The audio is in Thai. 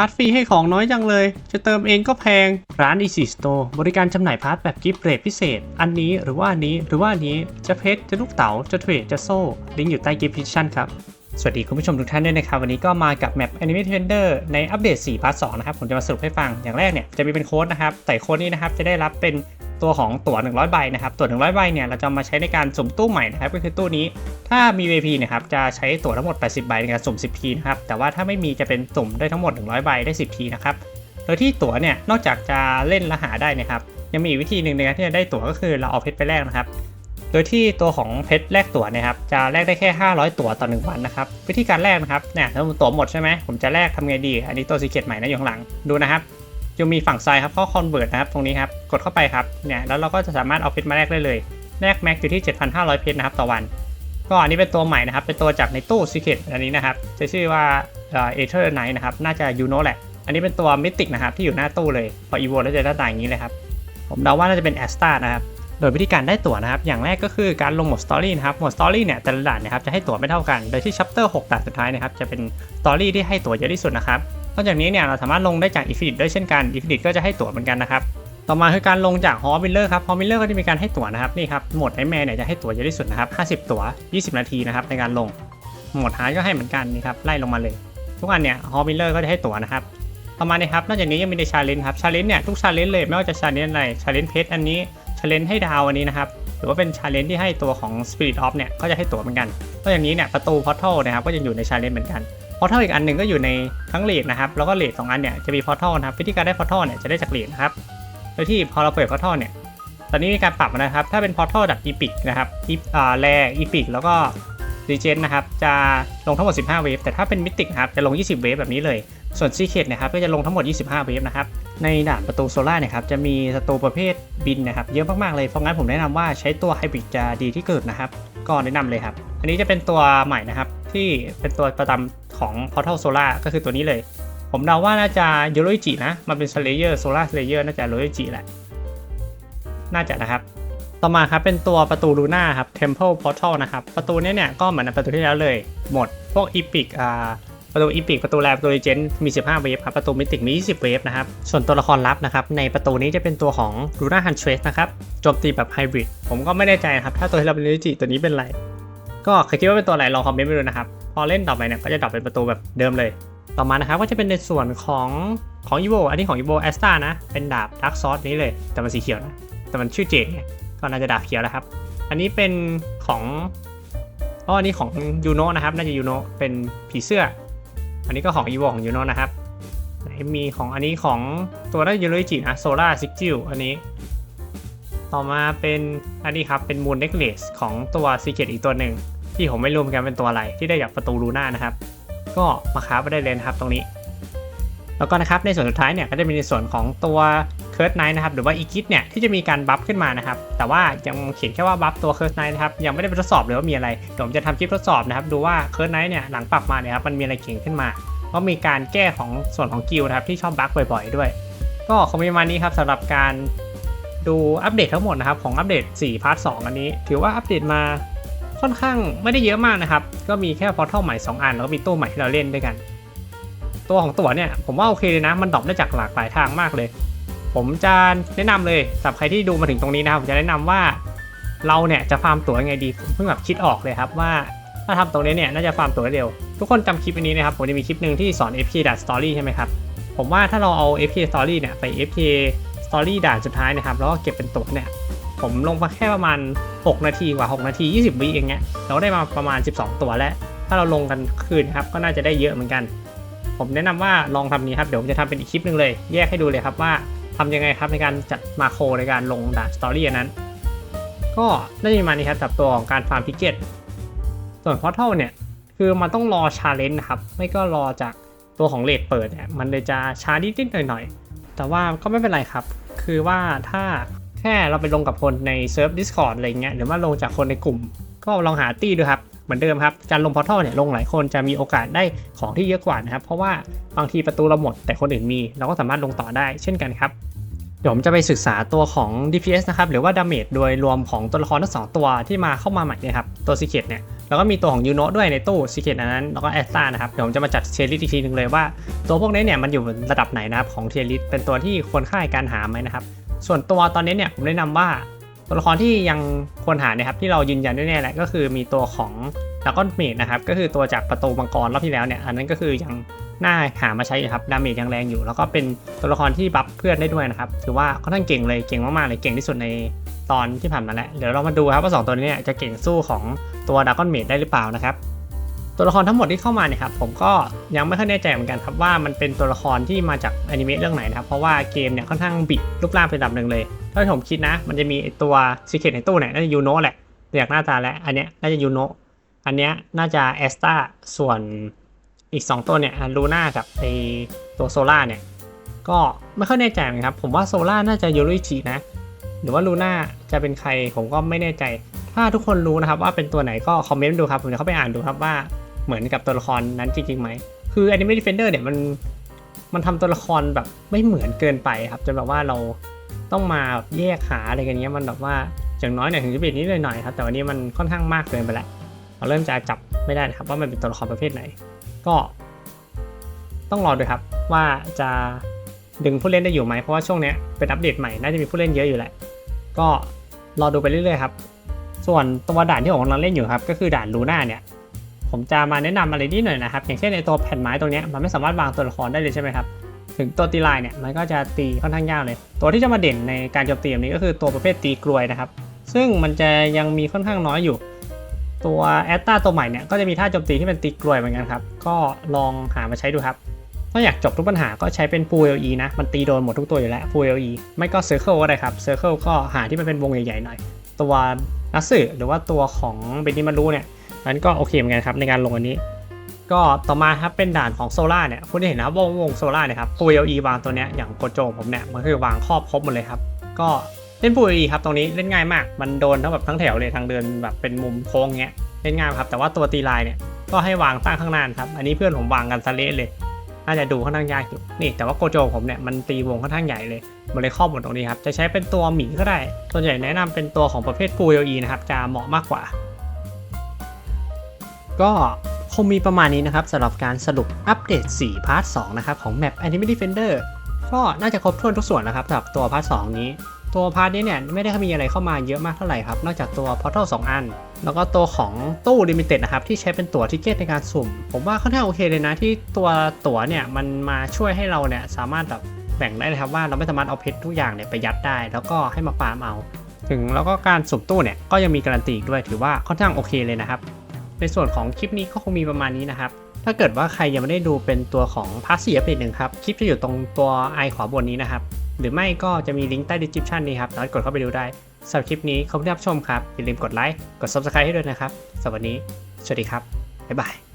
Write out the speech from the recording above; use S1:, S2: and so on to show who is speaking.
S1: าร์ทฟรีให้ของน้อยจังเลย จะเติมเองก็แพง ร้าน Easy Store บริการจำหน่ายพาร์ทแบบกิฟต์เรทพิเศษ อันนี้หรือว่าอันนี้หรือว่าอันนี้ จะเพชร จะลูกเต๋า จะเทรด จะโซ่ ลิงก์อยู่ใต้กิฟต์พิชชั่นครับสวัสดีคุณผู้ชมทุกท่านด้วยนะครับ วันนี้ก็มากับแมป Anime Defender ในอัปเดต 4 พาร์ท 2 นะครับ ผมจะมาสรุปให้ฟังอย่างแรกเนี่ย จะมีเป็นโค้ดนะครับ ใส่โค้ดนี้นะครับ จะได้รับเป็น ตัวของตั๋ว 100 ใบนะครับ ตั๋ว 100 ใบเนี่ย เราจะมาใช้ในการสุ่มตู้ใหม่นะครับ ก็คือตู้นี้ ถ้ามี VIP เนะครับ จะใช้ตั๋วทั้งหมด 80 ใบในการสุ่ม 10 ทีนะครับ แต่ว่าถ้าไม่มีจะเป็นสุ่มได้ทั้งหมด 100 ใบได้ 10 ทีนะครับ โดยที่ตั๋วเนี่ย นอกจากจะเล่นและหาได้นะครับ ยังมีวิธีหนึ่งในการที่จะได้ตั๋วก็คือเราเอาเพชรไปแลกนะครับ โดยที่ตัวของเพชรแลกตั๋วเนะครับ จะแลกได้แค่ 500 ตั๋วต่อ 1 วันนะครับ วิธีการแลกนะครับ เนี่ยถ้าตั๋วหมดใช่ไหมผมจะแลกทำไงดี อันนี้ตัวสีเกตใหม่นะอยู่ข้างหลัง ดูนะครับ จะมีฝั่งซ้ายครับเข้าคอนเวิร์ตนะครับตรงนี้ครับกดเข้าไปครับเนี่ยแล้วเราก็จะสามารถเอาเพชรมาแลกได้เลยแลกแม็กอยู่ที่ 7,500 เพชรนะครับต่อวัน ก็อันนี้เป็นตัวใหม่นะครับเป็นตัวจากในตู้ซีเกตอันนี้นะครับจะชื่อว่าเอเทอร์ไนท์นะครับน่าจะยูโนแหละ อันนี้เป็นตัวมิติกนะครับที่อยู่หน้าตู้เลยพออีโวแล้วจะหน้าตาอย่างนี้เลยครับผมเดาว่าน่าจะเป็นแอสตานะครับโดยวิธีการได้ตั๋วนะครับ อย่างแรกก็คือการลงหมดสตอรี่นะครับ หมดสตอรี่เนี่ยแต่ละด่านนะครับจะให้ตั๋วไม่เท่ากัน โดยที่ชัปเตอร์6ด่านสุดท้ายนะครับจะเป็นสตอรี่ที่ให้ตั๋วเยอะที่สุดนะครับ อกจากนี้เนี่ยเราสามารถลงได้จากอิฟินิตด้วยเช่นกันอิฟินิตก็จะให้ตั๋วเหมือนกันนะครับต่อมาคือการลงจากฮอวิลเลอร์ครับฮอวิลเลอร์ก็จะมีการให้ตั๋วนะครับนี่ครับโหมดไอแมนเนี่ยจะให้ตั๋วเยอะที่สุดนะครับ 50 ตั๋ว 20 นาทีนะครับในการลงโหมดฮาร์ดก็ให้เหมือนกันนี่ครับไล่ลงมาเลย ทุกอันเนี่ยฮอวิลเลอร์ก็จะให้ตั๋วนะครับต่อมานะครับนอกจากนี้ยังมีในชาเลนจ์ครับชาเลนจ์เนี่ยทุกชาเลนจ์เลยไม่ว่าจะชาเลนจ์อะไรชาเลนจ์เพชรอันนี้ชาเลนจ์ให้ดาวอันนี้นะครับหรือว่าเป็นชาเลนจ์ที่ให้ตัวของ Spirit of เนี่ยก็จะให้ตั๋วเหมือนกันนอกจากนี้เนี่ยประตูพอร์ทัลนะครับก็จะอยู่ในชาเลนจ์เหมือนกัน พอร์ทัลอีกอันหนึ่งก็อยู่ในทั้งเลดนะครับแล้วก็เลดสองอันเนี่ยจะมีพอร์ทัลนะครับวิธีการได้พอร์ทัลเนี่ยจะได้จากเลดนะครับโดยที่พอเราเปิดพอร์ทัลเนี่ยตอนนี้มีการปรับนะครับถ้าเป็นพอร์ทัลจากอีพิกนะครับอีอ่าแรอีพิกแล้วก็รีเจนนะครับจะลงทั้งหมด 15 เวฟแต่ถ้าเป็นมิติกครับจะลง 20 เวฟแบบนี้เลย ส่วนซีเค t นะครับก็จะลงทั้งหมด 25 เวฟนะครับในด่านประตูโซล่าเนี่ยครับจะมีศัตรูประเภทบินนะครับเยอะมากๆเลยเพราะงั้นผมแนะนำว่าใช้ตัวไฮบริดจะดีที่เกิดนะครับก็แนะนำเลยครับ อันนี้จะเป็นตัวใหม่นะครับที่เป็นตัวประจำ ของ Portal Solar ก็คือตัวนี้เลย ผมเดาว่าน่าจะยูโรจินะ มันเป็น Slayer Solar Slayer น่าจะยูโรจิแหละ น่าจะนะครับต่อมาครับเป็นตัวประตูลูน่าครับ Temple Portal นะครับ ประตูนี้เนี่ยก็เหมือนประตูที่แล้วเลย หมดพวกอีพิกอ่าประตูอีพิกประตูแลบประตูเจนมี 15 เวฟครับ ประตูมิติกมี 20 เวฟนะครับ ส่วนตัวละครลับนะครับ ในประตูนี้จะเป็นตัวของลูน่าฮันเทรสนะครับโจมตีแบบไฮบริดผมก็ไม่แน่ใจครับ ถ้าตัวที่เราเป็นลิจิตัวนี้เป็นอะไร ก็เคยคิดว่าเป็นตัวอะไรลองคอมเมนต์มาดูนะครับ พอเล่นต่อไปเนี่ยก็จะดรอปเป็นประตูแบบเดิมเลย ต่อมานะครับก็จะเป็นในส่วนของของอีโวอันนี้ของอีโวแอสตานะ เป็นดาบดักซอสนี้เลย แต่มันสีเขียวนะ แต่มันชื่อเจดเนี่ยก็น่าจะดาบเขียวแล้วครับ อันนี้เป็นของอ๋ออันนี้ของยูโนนะครับ น่าจะยูโนเป็นผีเสื้อ อันนี้ก็ของ evo ของยูโนนะครับมีของอันนี้ของตัวน่าจะยูโรจินะโซล่าซิกจิวอันนี้ ต่อมาเป็นอันนี้ครับเป็นมูนเน็กเลสของตัวซีเกตอีกตัวหนึ่ง ที่ผมไม่รู้เหมือนกันเป็นตัวอะไร ที่ได้จากประตูลูน่านะครับ ก็มาค้าไปได้เลยนะครับตรงนี้ แล้วก็นะครับในส่วนสุดท้ายเนี่ยก็จะมีในส่วนของตัวเคิร์ดไนท์นะครับหรือว่าอีกิทเนี่ยที่จะมีการบัฟขึ้นมานะครับแต่ว่ายังเขียนแค่ว่าบัฟตัวเคิร์ดไนท์นะครับยังไม่ได้ไปทดสอบเลยว่ามีอะไรเดี๋ยวผมจะทำคลิปทดสอบนะครับดูว่าเคิร์ดไนท์เนี่ยหลังปรับมาเนี่ยครับมันมีอะไรเก่งขึ้นมาก็มีการแก้ของส่วนของกิลนะครับที่ชอบบัฟบ่อยๆด้วย ก็คงมีประมาณนี้ครับสำหรับการดูอัปเดตทั้งหมดนะครับของอัปเดต 4 พาร์ท 2 อันนี้ ถือว่าอัปเดตมา ค่อนข้างไม่ได้เยอะมากนะครับ ก็มีแค่พอร์ทัลใหม่ 2 อัน แล้วก็มีตู้ใหม่ที่เราเล่นด้วยกัน ตัวของตัวเนี่ยผมว่าโอเคเลยนะ มันดรอปได้จากหลากหลายทางมากเลย ผมจะแนะนำเลยสำหรับใครที่ดูมาถึงตรงนี้นะครับผมจะแนะนำว่าเราเนี่ยจะฟาร์มตั๋วยังไงดีผมเพิ่งแบบคิดออกเลยครับว่าถ้าทำตรงนี้เนี่ยน่าจะฟาร์มตั๋วไดเร็ว ทุกคนจำคลิปอันนี้นะครับผมจะมีคลิปหนึ่งที่สอน FK ด่าน Story ใช่ไหมครับผมว่าถ้าเราเอา FK Story เนี่ยไป FK Story ด่านสุดท้ายนะครับแล้วก็เก็บเป็นตั๋วเนี่ย ผมลงมาแค่ประมาณ 6 นาทีกว่า 6 นาที 20 วิเองเงี้ยเราได้มาประมาณ 12 ตัวแล้ว ถ้าเราลงกันคืนครับก็น่าจะได้เยอะเหมือนกัน ผมแนะนำว่าลองทำนี้ครับ เดี๋ยวผมจะทำเป็นอีกคลิปหนึ่งเลย แยกให้ดูเลยครับว่าทำยังไงครับในการจัดมาโครในการลงด่านสตอรี่นั้น ก็น่าจะประมาณนี้ครับสำหรับตัวของการฟาร์มพิกเก็ตส่วนพอร์ทัลเนี่ยคือมันต้องรอชาเลนจ์นะครับ ไม่ก็รอจากตัวของเลดเปิดเนี่ยมันเลยจะช้านิดๆหน่อยๆแต่ว่าก็ไม่เป็นไรครับ คือว่าถ้า แค่เราไปลงกับคนในเซิร์ฟ Discord อะไรเงี้ยหรือว่าลงจากคนในกลุ่ม ก็ลองหาตี้ดูครับเหมือนเดิมครับการลงพอร์ทัลเนี่ยลงหลายคนจะมีโอกาสได้ของที่เยอะกว่านะครับ เพราะว่าบางทีประตูเราหมด แต่คนอื่นมี เราก็สามารถลงต่อได้เช่นกันครับเดี๋ยวผมจะไปศึกษาตัวของ DPS นะครับ หรือว่า Damage โดยรวมของตัวละครทั้งสองตัวที่มาเข้ามาใหม่เนี่ยครับ ตัว Secret เนี่ยแล้วก็มีตัวของยูโนด้วยในตู้ Secret อันนั้น แล้วก็แอสตานะครับ เดี๋ยวผมจะมาจัดเทยร์ลิสอีกทีหนึงเลยว่า ตัวพวกนี้เนี่ยมันอยู่ระดับไหนนะครับของเทยร์ลิสเป็นตัวที่ควรค่าในการหาไหมนะครับ ส่วนตัวตอนนี้เนี่ยผมแนะนำว่าตัวละครที่ยังควรหาเนี่ยครับที่เรายืนยันแน่ๆแหละก็คือมีตัวของดากอนเมดนะครับก็คือตัวจากประตูมังกรรอบที่แล้วเนี่ยอันนั้นก็คือยังน่าหามาใช้ครับดาเมจยังแรงอยู่ แล้วก็เป็นตัวละครที่บัฟเพื่อนได้ด้วยนะครับถือว่าค่อนข้างเก่งเลยเก่งมากๆเลยเก่งที่สุดในตอนที่ผ่านมาแล้วเดี๋ยวเรามาดูครับว่าสองตัวนี้จะเก่งสู้ของตัวดากอนเมดได้หรือเปล่านะครับ ตัวละครทั้งหมดที่เข้ามาเนี่ยครับผมก็ยังไม่ค่อยแน่ใจเหมือนกันครับว่ามันเป็นตัวละครที่มาจากอนิเมะเรื่องไหนนะครับเพราะว่าเกมเนี่ยค่อนข้างบิดรูปร่างเป็นระดับหนึ่งเลยถ้าผมคิดนะ มันจะมีตัวซีเคทในตู้เนี่ยน่าจะยูโนะแหละจากหน้าตาแล้วอันเนี้ยน่าจะยูโนะอันเนี้ยน่าจะแอสตาส่วนอีก 2 ตัวเนี่ยลูน่ากับไอตัวโซล่าเนี่ยก็ไม่ค่อยแน่ใจเหมือนกันครับผมว่าโซล่าน่าจะยูริจินะหรือว่าลูน่าจะเป็นใครผมก็ไม่แน่ใจ ถ้าทุกคนรู้นะครับว่าเป็นตัวไหนก็คอมเมนต์ดูครับผมจะเข้าไปอ่านดูครับว่า เหมือนกับตัวละครนั้นจริงๆไหม คือ Anime Defender เนี่ยมันมันทำตัวละครแบบไม่เหมือนเกินไปครับจนแบบว่าเราต้องมาแยกหาอะไรกันเงี้ยมันแบบว่าอย่างน้อยเนี่ยถึงจะเป็นนิดหน่อยครับแต่วันนี้มันค่อนข้างมากเกินไปแล้วเราเริ่มจะจับไม่ได้นะครับว่ามันเป็นตัวละครประเภทไหน ก็ต้องรอดูครับว่าจะดึงผู้เล่นได้อยู่ไหมเพราะว่าช่วงเนี้ยเป็นอัปเดตใหม่น่าจะมีผู้เล่นเยอะอยู่แหละก็รอดูไปเรื่อยๆครับ ส่วนตัวด่านที่ผมกำลังเล่นอยู่ครับ ก็คือด่านลูน่าเนี่ย ผมจะมาแนะนำอะไรนิดหน่อยนะครับ อย่างเช่นในตัวแผ่นไม้ตรงนี้มันไม่สามารถวางตัวละครได้เลยใช่ไหมครับ ถึงตัวตีลายเนี่ยมันก็จะตีค่อนข้างยากเลย ตัวที่จะมาเด่นในการโจมตีแบบนี้ก็คือตัวประเภทตีกลวยนะครับ ซึ่งมันจะยังมีค่อนข้างน้อยอยู่ ตัวแอตตาตัวใหม่เนี่ยก็จะมีท่าโจมตีที่เป็นตีกลวยเหมือนกันครับ ก็ลองหามาใช้ดูครับ ถ้าอยากจบทุกปัญหาก็ใช้เป็นปูเอลีนะ มันตีโดนหมดทุกตัวอยู่แล้วปูเอลีไม่ก็เซอร์เคิลก็ได้ครับเซอร์เคิลก็หาที่มันเป็นวงใหญ่ๆหน่อย ตัวนัสสึหรือว่าตัวของเบนิมารุเนี่ย นั้นก็โอเคเหมือนกันครับในการลงอันนี้ ก็ต่อมาครับเป็นด่านของโซล่าเนี่ยคุณจะเห็นนะว่าวงโซล่าเนี่ยครับปูเอลีวางตัวเนี้ยอย่างโกโจผมเนี่ยมันคือวางครอบครบหมดเลยครับ ก็เล่นปูเอลีครับตรงนี้เล่นง่ายมาก มันโดนทั้งแบบทั้งแถวเลยทางเดินแบบเป็นมุมโค้งเงี้ยเล่นง่ายครับแต่ว่าตัวตีลายเนี่ยก็ให้วางตั้งข้างหน้าครับอันนี้เพื่อนผมวางกันซะเละเลยน่าจะดูค่อนข้างยากอยู่นี่แต่ว่าโกโจผมเนี่ยมันตีวงค่อนข้างใหญ่เลยมันเลยครอบหมดตรงนี้ครับจะใช้เป็นตัวหมีก็ได้ส่วนใหญ่แนะนำเป็นตัวของประเภทฟูเอลีนะครับจะเหมาะมากกว่า ก็คงมีประมาณนี้นะครับสำหรับการสรุปอัปเดต 4 พาร์ท 2 นะครับ ของแมป Anime Defender ก็น่าจะครบถ้วนทุกส่วนแล้วครับสำหรับตัวพาร์ท 2 นี้ ตัวพาร์ทนี้เนี่ยไม่ได้มีอะไรเข้ามาเยอะมากเท่าไหร่ครับ นอกจากตัว Portal 2 อัน แล้วก็ตัวของตู้ Limited นะครับ ที่ใช้เป็นตั๋วทิเกตในการสุ่ม ผมว่าค่อนข้างโอเคเลยนะที่ตัวตั๋วเนี่ยมันมาช่วยให้เราเนี่ยสามารถแบบแบ่งได้นะครับว่าเราไม่สามารถเอาเพชรทุกอย่างเนี่ยไปยัดได้ แล้วก็ให้มาปาล์มเอา ถึงแล้วก็การสุ่มตู้เนี่ยก็ยังมีการันตีอีกด้วยถือว่าค่อนข้างโอเคเลยนะครับ ในส่วนของคลิปนี้ก็คงมีประมาณนี้นะครับ ถ้าเกิดว่าใครยังไม่ได้ดูเป็นตัวของพาร์ทสี่อัปเดตหนึ่งครับ คลิปจะอยู่ตรงตัวไอขวาบนนี้นะครับ หรือไม่ก็จะมีลิงก์ใต้ดีสคริปชันนี้ครับสามารถกดเข้าไปดูได้สำหรับคลิปนี้ขอบคุณที่รับชมครับอย่าลืมกดไลค์กด subscribe ให้ด้วยนะครับสำหรับวันนี้ สวัสดีครับบ๊ายบาย